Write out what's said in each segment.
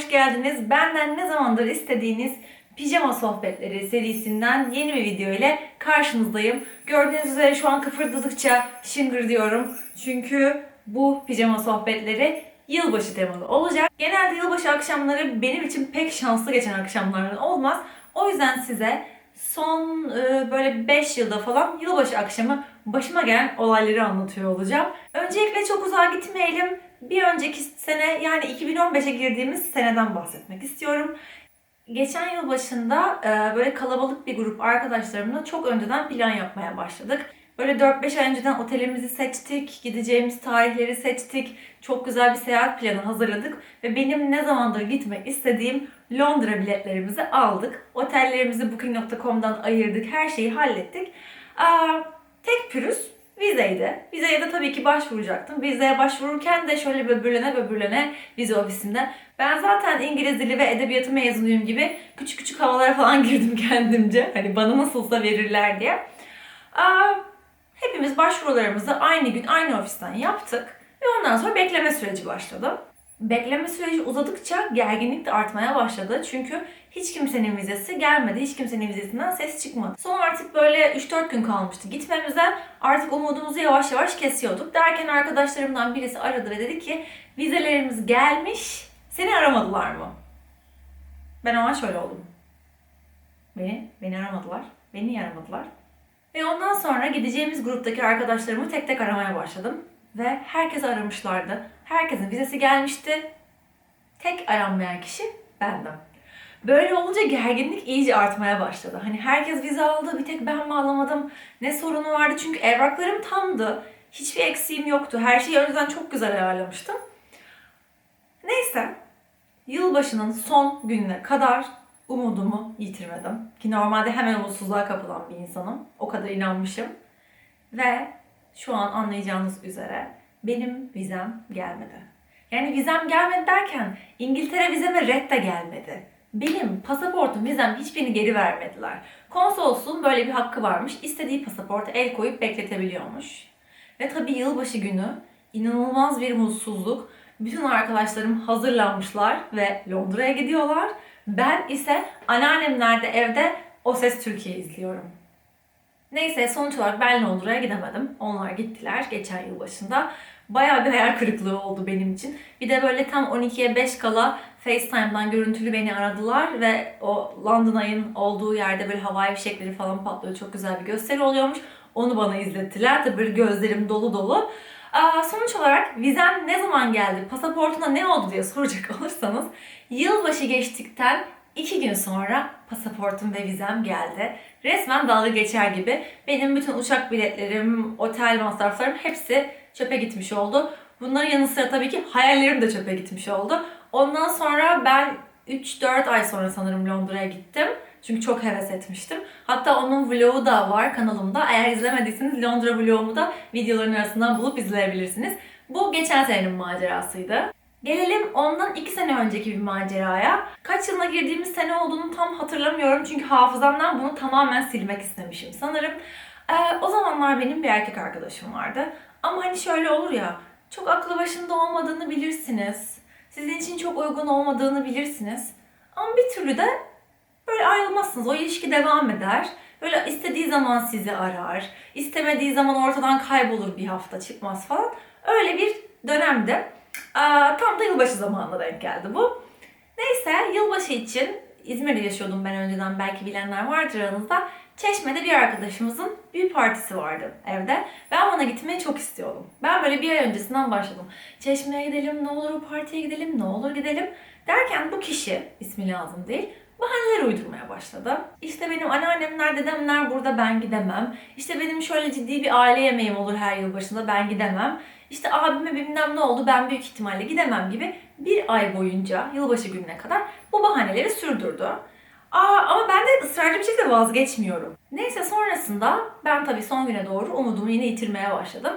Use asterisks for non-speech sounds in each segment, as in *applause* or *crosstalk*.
hoş geldiniz. Benden ne zamandır istediğiniz pijama sohbetleri serisinden yeni bir video ile karşınızdayım. Gördüğünüz üzere şu an kıpırdadıkça şıngır diyorum. Çünkü bu pijama sohbetleri yılbaşı temalı olacak. Genelde yılbaşı akşamları benim için pek şanslı geçen akşamlar olmaz. O yüzden size son e, böyle 5 yılda falan yılbaşı akşamı başıma gelen olayları anlatıyor olacağım. Öncelikle çok uzağa gitmeyelim. Bir önceki sene yani 2015'e girdiğimiz seneden bahsetmek istiyorum. Geçen yıl başında e, böyle kalabalık bir grup arkadaşlarımla çok önceden plan yapmaya başladık. Böyle 4-5 ay önceden otelimizi seçtik, gideceğimiz tarihleri seçtik. Çok güzel bir seyahat planı hazırladık ve benim ne zamandır gitmek istediğim Londra biletlerimizi aldık. Otellerimizi booking.com'dan ayırdık, her şeyi hallettik. Aa, tek pürüz vizeydi. Vizeye de tabii ki başvuracaktım. Vizeye başvururken de şöyle böbürlene böbürlene vize ofisinden. Ben zaten İngiliz dili ve edebiyatı mezunuyum gibi küçük küçük havalara falan *laughs* girdim kendimce. Hani bana nasılsa verirler diye. Aa, hepimiz başvurularımızı aynı gün aynı ofisten yaptık. Ve ondan sonra bekleme süreci başladı. Bekleme süreci uzadıkça gerginlik de artmaya başladı. Çünkü hiç kimsenin vizesi gelmedi. Hiç kimsenin vizesinden ses çıkmadı. Son artık böyle 3-4 gün kalmıştı gitmemize. Artık umudumuzu yavaş yavaş kesiyorduk. Derken arkadaşlarımdan birisi aradı ve dedi ki vizelerimiz gelmiş. Seni aramadılar mı? Ben o an şöyle oldum. Beni, beni aramadılar. Beni niye aramadılar? Ve ondan sonra gideceğimiz gruptaki arkadaşlarımı tek tek aramaya başladım. Ve herkes aramışlardı. Herkesin vizesi gelmişti. Tek aranmayan kişi bendim. Böyle olunca gerginlik iyice artmaya başladı. Hani herkes vize aldı, bir tek ben mi alamadım? Ne sorunu vardı? Çünkü evraklarım tamdı. Hiçbir eksiğim yoktu. Her şeyi önceden çok güzel ayarlamıştım. Neyse, yılbaşının son gününe kadar umudumu yitirmedim. Ki normalde hemen umutsuzluğa kapılan bir insanım. O kadar inanmışım. Ve şu an anlayacağınız üzere benim vizem gelmedi. Yani vizem gelmedi derken İngiltere vizeme red de gelmedi. Benim pasaportum, vizem hiçbirini geri vermediler. Konsolosluğun böyle bir hakkı varmış. İstediği pasaporta el koyup bekletebiliyormuş. Ve tabii yılbaşı günü inanılmaz bir mutsuzluk. Bütün arkadaşlarım hazırlanmışlar ve Londra'ya gidiyorlar. Ben ise anneannemlerde evde O Ses Türkiye izliyorum. Neyse sonuç olarak ben Londra'ya gidemedim. Onlar gittiler geçen yıl başında. Bayağı bir hayal kırıklığı oldu benim için. Bir de böyle tam 12'ye 5 kala FaceTime'dan görüntülü beni aradılar ve o London ayın olduğu yerde böyle havai fişekleri falan patlıyor. Çok güzel bir gösteri oluyormuş. Onu bana izlettiler. Tabii böyle gözlerim dolu dolu. Aa, sonuç olarak vizem ne zaman geldi, pasaportuna ne oldu diye soracak *laughs* olursanız yılbaşı geçtikten iki gün sonra pasaportum ve vizem geldi. Resmen dalga geçer gibi benim bütün uçak biletlerim, otel masraflarım hepsi çöpe gitmiş oldu. Bunların yanı sıra tabii ki hayallerim de çöpe gitmiş oldu. Ondan sonra ben 3-4 ay sonra sanırım Londra'ya gittim. Çünkü çok heves etmiştim. Hatta onun vlogu da var kanalımda. Eğer izlemediyseniz Londra vlogumu da videoların arasından bulup izleyebilirsiniz. Bu geçen senenin macerasıydı. Gelelim ondan 2 sene önceki bir maceraya. Kaç yılına girdiğimiz sene olduğunu tam hatırlamıyorum. Çünkü hafızamdan bunu tamamen silmek istemişim sanırım. Ee, o zamanlar benim bir erkek arkadaşım vardı. Ama hani şöyle olur ya, çok aklı başında olmadığını bilirsiniz. Sizin için çok uygun olmadığını bilirsiniz. Ama bir türlü de böyle ayrılmazsınız. O ilişki devam eder. Böyle istediği zaman sizi arar. istemediği zaman ortadan kaybolur bir hafta çıkmaz falan. Öyle bir dönemde. Aa, tam da yılbaşı zamanına denk geldi bu. Neyse yılbaşı için İzmir'de yaşıyordum ben önceden belki bilenler vardır aranızda. Çeşme'de bir arkadaşımızın bir partisi vardı evde. Ben ona gitmeyi çok istiyordum. Ben böyle bir ay öncesinden başladım. Çeşme'ye gidelim, ne olur o partiye gidelim, ne olur gidelim. Derken bu kişi, ismi lazım değil, bahaneler uydurmaya başladı. İşte benim anneannemler, dedemler burada ben gidemem. İşte benim şöyle ciddi bir aile yemeğim olur her yıl başında ben gidemem. İşte abime bilmem ne oldu ben büyük ihtimalle gidemem gibi bir ay boyunca yılbaşı gününe kadar bu bahaneleri sürdürdü. Aa, ama ben de ısrarcı bir şekilde vazgeçmiyorum. Neyse sonrasında ben tabii son güne doğru umudumu yine yitirmeye başladım.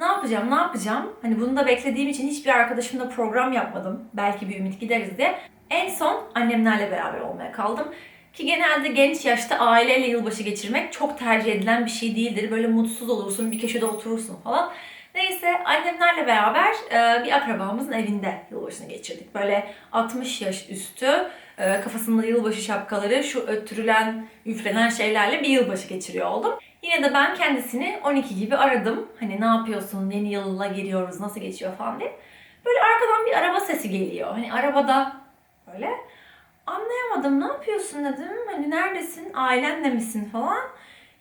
Ne yapacağım, ne yapacağım? Hani bunu da beklediğim için hiçbir arkadaşımla program yapmadım. Belki bir ümit gideriz diye. En son annemlerle beraber olmaya kaldım. Ki genelde genç yaşta aileyle yılbaşı geçirmek çok tercih edilen bir şey değildir. Böyle mutsuz olursun, bir köşede oturursun falan. Neyse annemlerle beraber e, bir akrabamızın evinde yılbaşını geçirdik. Böyle 60 yaş üstü e, kafasında yılbaşı şapkaları şu öttürülen, üflenen şeylerle bir yılbaşı geçiriyor oldum. Yine de ben kendisini 12 gibi aradım. Hani ne yapıyorsun, yeni yılla giriyoruz, nasıl geçiyor falan diye. Böyle arkadan bir araba sesi geliyor. Hani arabada böyle. Anlayamadım ne yapıyorsun dedim. Hani neredesin, ailenle misin falan.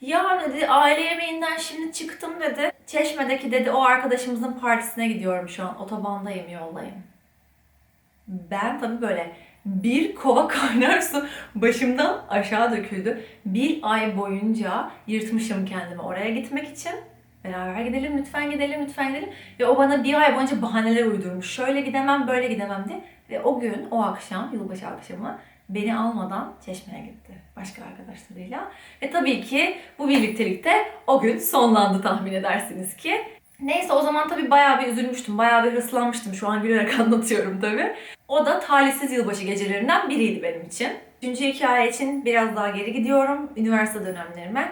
Ya dedi aile yemeğinden şimdi çıktım dedi. Çeşme'deki dedi o arkadaşımızın partisine gidiyorum şu an. Otobandayım yoldayım. Ben tabii böyle bir kova kaynar su başımdan aşağı döküldü. Bir ay boyunca yırtmışım kendimi oraya gitmek için. Beraber gidelim, lütfen gidelim, lütfen gidelim. Ve o bana bir ay boyunca bahaneler uydurmuş. Şöyle gidemem, böyle gidemem diye. Ve o gün, o akşam, yılbaşı akşamı beni almadan Çeşme'ye gitti. Başka arkadaşlarıyla. Ve tabii ki bu birliktelikte o gün sonlandı tahmin edersiniz ki. Neyse o zaman tabii bayağı bir üzülmüştüm. Bayağı bir hırslanmıştım. Şu an gülerek *laughs* anlatıyorum tabii. O da talihsiz yılbaşı gecelerinden biriydi benim için. Üçüncü hikaye için biraz daha geri gidiyorum. Üniversite dönemlerime.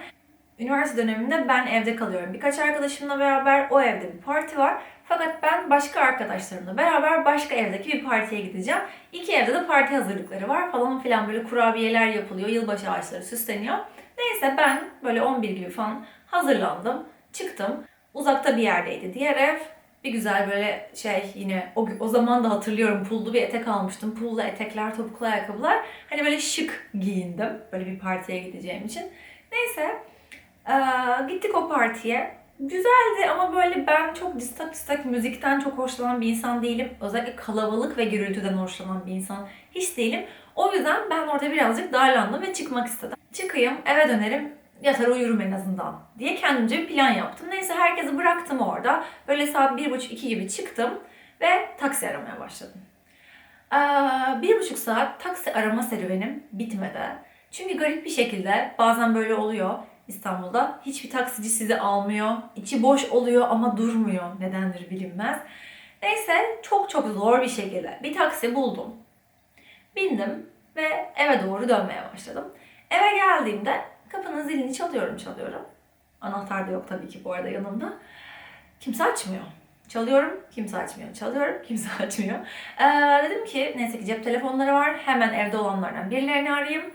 Üniversite döneminde ben evde kalıyorum. Birkaç arkadaşımla beraber o evde bir parti var. Fakat ben başka arkadaşlarımla beraber başka evdeki bir partiye gideceğim. İki evde de parti hazırlıkları var falan filan böyle kurabiyeler yapılıyor. Yılbaşı ağaçları süsleniyor. Neyse ben böyle 11 gibi falan hazırlandım. Çıktım. Uzakta bir yerdeydi diğer ev. Bir güzel böyle şey yine o, o zaman da hatırlıyorum pullu bir etek almıştım. Pullu etekler, topuklu ayakkabılar. Hani böyle şık giyindim. Böyle bir partiye gideceğim için. Neyse eee, gittik o partiye. Güzeldi ama böyle ben çok distak distak müzikten çok hoşlanan bir insan değilim. Özellikle kalabalık ve gürültüden hoşlanan bir insan hiç değilim. O yüzden ben orada birazcık darlandım ve çıkmak istedim. Çıkayım, eve dönerim, yatar uyurum en azından diye kendimce bir plan yaptım. Neyse herkesi bıraktım orada. Böyle saat bir buçuk iki gibi çıktım ve taksi aramaya başladım. Ee, bir buçuk saat taksi arama serüvenim bitmedi. Çünkü garip bir şekilde bazen böyle oluyor İstanbul'da. Hiçbir taksici sizi almıyor. İçi boş oluyor ama durmuyor. Nedendir bilinmez. Neyse çok çok zor bir şekilde bir taksi buldum. Bindim ve eve doğru dönmeye başladım. Eve geldiğimde kapının zilini çalıyorum çalıyorum. Anahtar da yok tabii ki bu arada yanımda. Kimse açmıyor. Çalıyorum, kimse açmıyor. Çalıyorum, *laughs* kimse açmıyor. Ee, dedim ki neyse ki cep telefonları var. Hemen evde olanlardan birilerini arayayım.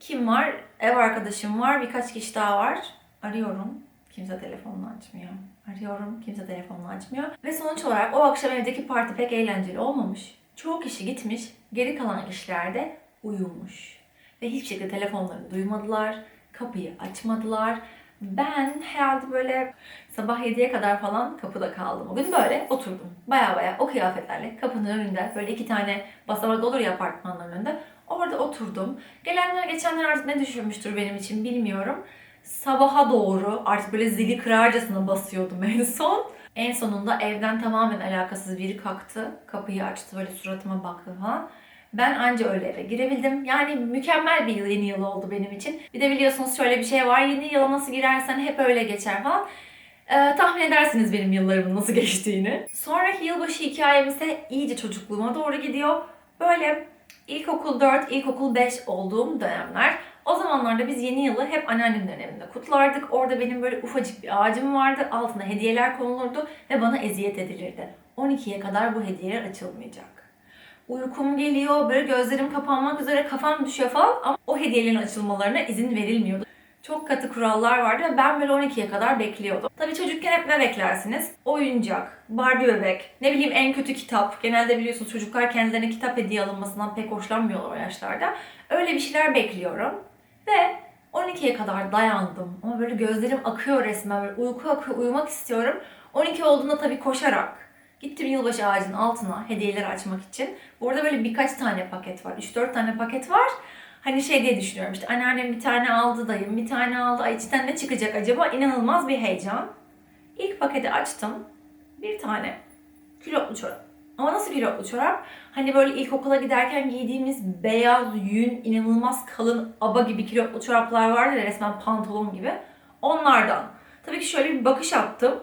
Kim var? Ev arkadaşım var. Birkaç kişi daha var. Arıyorum. Kimse telefonunu açmıyor. Arıyorum. Kimse telefonunu açmıyor. Ve sonuç olarak o akşam evdeki parti pek eğlenceli olmamış. Çoğu kişi gitmiş. Geri kalan kişilerde uyumuş. Ve hiçbir şekilde telefonlarını duymadılar. Kapıyı açmadılar. Ben herhalde böyle sabah 7'ye kadar falan kapıda kaldım. O gün böyle oturdum. Baya baya o kıyafetlerle kapının önünde böyle iki tane basamak olur ya apartmanların önünde. Orada oturdum. Gelenler geçenler artık ne düşünmüştür benim için bilmiyorum. Sabaha doğru artık böyle zili kırarcasına basıyordum *laughs* en son. En sonunda evden tamamen alakasız biri kalktı. Kapıyı açtı böyle suratıma baktı falan. Ben anca öyle eve girebildim. Yani mükemmel bir yıl, yeni yıl oldu benim için. Bir de biliyorsunuz şöyle bir şey var. Yeni yıla nasıl girersen hep öyle geçer falan. Ee, tahmin edersiniz benim yıllarımın nasıl *laughs* geçtiğini. Sonraki yılbaşı hikayem ise iyice çocukluğuma doğru gidiyor. Böyle ilkokul 4, ilkokul 5 olduğum dönemler. O zamanlarda biz yeni yılı hep anneannemin evinde kutlardık. Orada benim böyle ufacık bir ağacım vardı. Altına hediyeler konulurdu ve bana eziyet edilirdi. 12'ye kadar bu hediyeler açılmayacak. Uykum geliyor, böyle gözlerim kapanmak üzere kafam düşüyor falan ama o hediyelerin açılmalarına izin verilmiyordu. Çok katı kurallar vardı ve ben böyle 12'ye kadar bekliyordum. Tabii çocukken hep ne beklersiniz? Oyuncak, Barbie bebek, ne bileyim en kötü kitap. Genelde biliyorsunuz çocuklar kendilerine kitap hediye alınmasından pek hoşlanmıyorlar o yaşlarda. Öyle bir şeyler bekliyorum. Ve 12'ye kadar dayandım. Ama böyle gözlerim akıyor resmen. Böyle uyku akıyor, uyumak istiyorum. 12 olduğunda tabii koşarak gittim yılbaşı ağacının altına hediyeleri açmak için. Bu böyle birkaç tane paket var. 3-4 tane paket var. Hani şey diye düşünüyorum işte anneannem bir tane aldı, dayım bir tane aldı. Ay içinden ne çıkacak acaba? İnanılmaz bir heyecan. İlk paketi açtım. Bir tane külotlu çorap. Ama nasıl külotlu çorap? Hani böyle ilkokula giderken giydiğimiz beyaz, yün, inanılmaz kalın, aba gibi külotlu çoraplar vardı ya resmen pantolon gibi. Onlardan. Tabii ki şöyle bir bakış attım.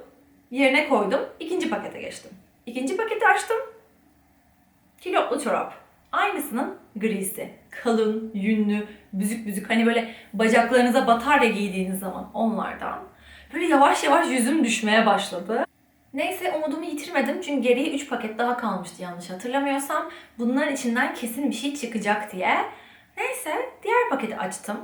Yerine koydum. İkinci pakete geçtim. İkinci paketi açtım. Kilotlu çorap. Aynısının grisi. Kalın, yünlü, büzük büzük. Hani böyle bacaklarınıza batar ya giydiğiniz zaman onlardan. Böyle yavaş yavaş yüzüm düşmeye başladı. Neyse umudumu yitirmedim çünkü geriye 3 paket daha kalmıştı yanlış hatırlamıyorsam. Bunların içinden kesin bir şey çıkacak diye. Neyse diğer paketi açtım.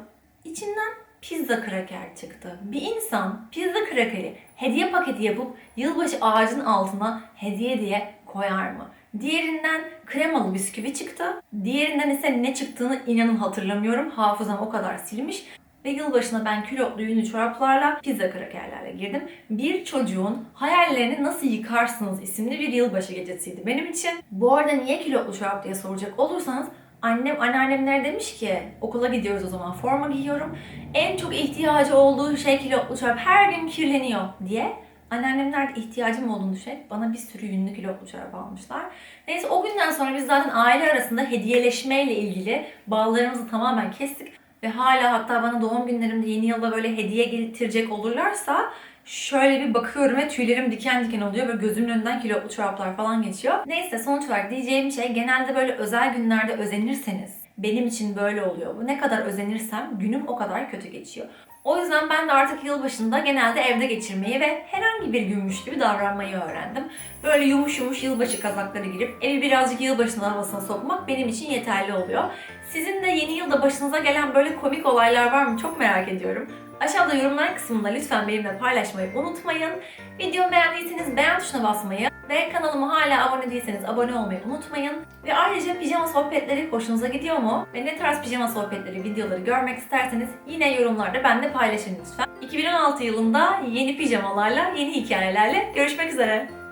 İçinden pizza kraker çıktı. Bir insan pizza krakeri hediye paketi yapıp yılbaşı ağacının altına hediye diye koyar mı? Diğerinden kremalı bisküvi çıktı. Diğerinden ise ne çıktığını inanın hatırlamıyorum. Hafızam o kadar silmiş. Ve yılbaşına ben külotlu yünlü çoraplarla pizza krakerlerle girdim. Bir çocuğun hayallerini nasıl yıkarsınız isimli bir yılbaşı gecesiydi benim için. Bu arada niye külotlu çorap diye soracak olursanız annem anneannemler demiş ki okula gidiyoruz o zaman forma giyiyorum. En çok ihtiyacı olduğu şey külotlu çorap her gün kirleniyor diye. Anneannemler de ihtiyacım olduğunu düşünerek bana bir sürü yünlü külotlu çorap almışlar. Neyse o günden sonra biz zaten aile arasında hediyeleşmeyle ilgili bağlarımızı tamamen kestik. Ve hala hatta bana doğum günlerimde yeni yılda böyle hediye getirecek olurlarsa şöyle bir bakıyorum ve tüylerim diken diken oluyor. Böyle gözümün önünden kilotlu çoraplar falan geçiyor. Neyse sonuç olarak diyeceğim şey genelde böyle özel günlerde özenirseniz benim için böyle oluyor. Bu ne kadar özenirsem günüm o kadar kötü geçiyor. O yüzden ben de artık yılbaşında genelde evde geçirmeyi ve herhangi bir günmüş gibi davranmayı öğrendim. Böyle yumuş yumuş yılbaşı kazakları girip evi birazcık yılbaşının havasına sokmak benim için yeterli oluyor. Sizin de yeni yılda başınıza gelen böyle komik olaylar var mı çok merak ediyorum. Aşağıda yorumlar kısmında lütfen benimle paylaşmayı unutmayın. Videomu beğendiyseniz beğen tuşuna basmayı ve kanalıma hala abone değilseniz abone olmayı unutmayın. Ve ayrıca pijama sohbetleri hoşunuza gidiyor mu? Ve ne tarz pijama sohbetleri videoları görmek isterseniz yine yorumlarda benimle paylaşın lütfen. 2016 yılında yeni pijamalarla, yeni hikayelerle görüşmek üzere.